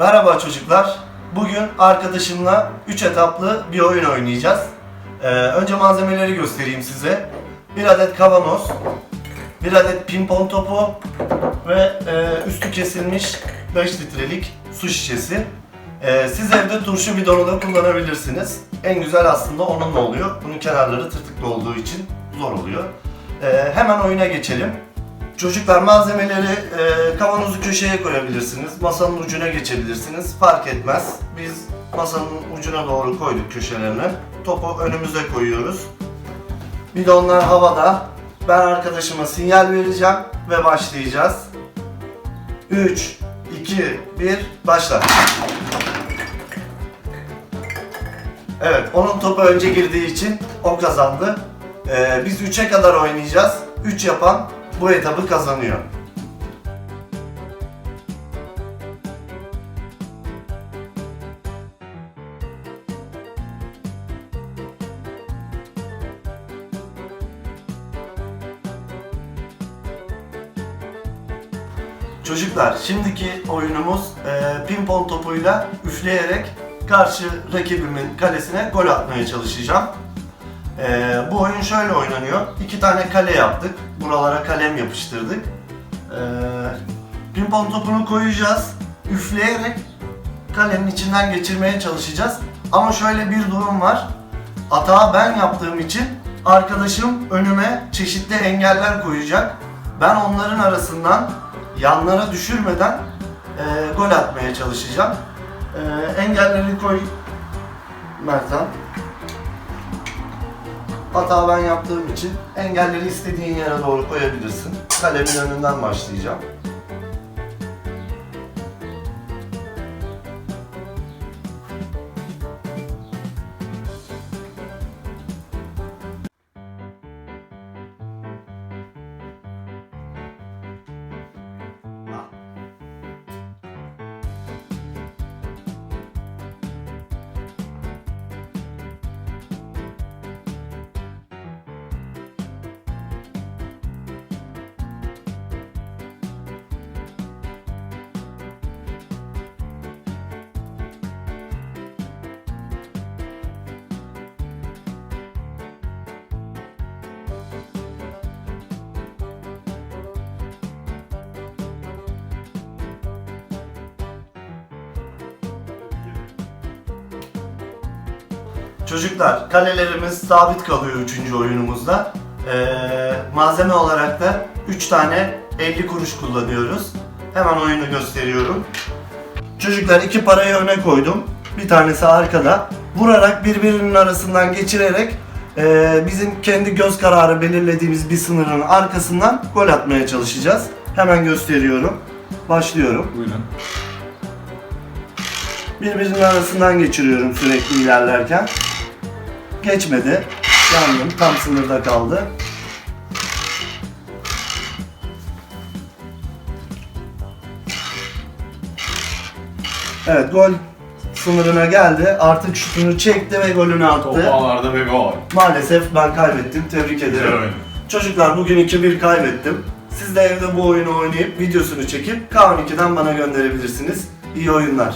Merhaba çocuklar. Bugün arkadaşımla 3 etaplı bir oyun oynayacağız. Ee, önce malzemeleri göstereyim size. Bir adet kavanoz, bir adet pimpon topu ve e, üstü kesilmiş 5 litrelik su şişesi. Ee, siz evde turşu bidonu da kullanabilirsiniz. En güzel aslında onunla oluyor. Bunun kenarları tırtıklı olduğu için zor oluyor. Ee, hemen oyuna geçelim. Çocuklar malzemeleri e, kavanozu köşeye koyabilirsiniz. Masanın ucuna geçebilirsiniz. Fark etmez. Biz masanın ucuna doğru koyduk köşelerine. Topu önümüze koyuyoruz. Bidonlar havada. Ben arkadaşıma sinyal vereceğim ve başlayacağız. 3, 2, 1, başla. Evet, onun topu önce girdiği için o kazandı. Ee, biz 3'e kadar oynayacağız. 3 yapan bu etabı kazanıyor. Çocuklar, şimdiki oyunumuz e, pimpon topuyla üfleyerek karşı rakibimin kalesine gol atmaya çalışacağım. E, bu oyun şöyle oynanıyor. İki tane kale yaptık. Buralara kalem yapıştırdık. E, pimpon topunu koyacağız. Üfleyerek kalenin içinden geçirmeye çalışacağız. Ama şöyle bir durum var. Atağı ben yaptığım için arkadaşım önüme çeşitli engeller koyacak. Ben onların arasından yanlara düşürmeden e, gol atmaya çalışacağım. E, engelleri koy Mertan. Hata ben yaptığım için engelleri istediğin yere doğru koyabilirsin. Kalemin önünden başlayacağım. Çocuklar kalelerimiz sabit kalıyor 3. oyunumuzda. Ee, malzeme olarak da 3 tane 50 kuruş kullanıyoruz. Hemen oyunu gösteriyorum. Çocuklar iki parayı öne koydum. Bir tanesi arkada. Vurarak birbirinin arasından geçirerek e, bizim kendi göz kararı belirlediğimiz bir sınırın arkasından gol atmaya çalışacağız. Hemen gösteriyorum. Başlıyorum. Buyurun. Birbirinin arasından geçiriyorum sürekli ilerlerken. Geçmedi. Yandım. Tam sınırda kaldı. Evet gol sınırına geldi. Artık şutunu çekti ve golünü attı. Topu ağlarda ve gol. Maalesef ben kaybettim. Tebrik ederim. oyun. Çocuklar bugün 2-1 kaybettim. Siz de evde bu oyunu oynayıp videosunu çekip K12'den bana gönderebilirsiniz. İyi oyunlar.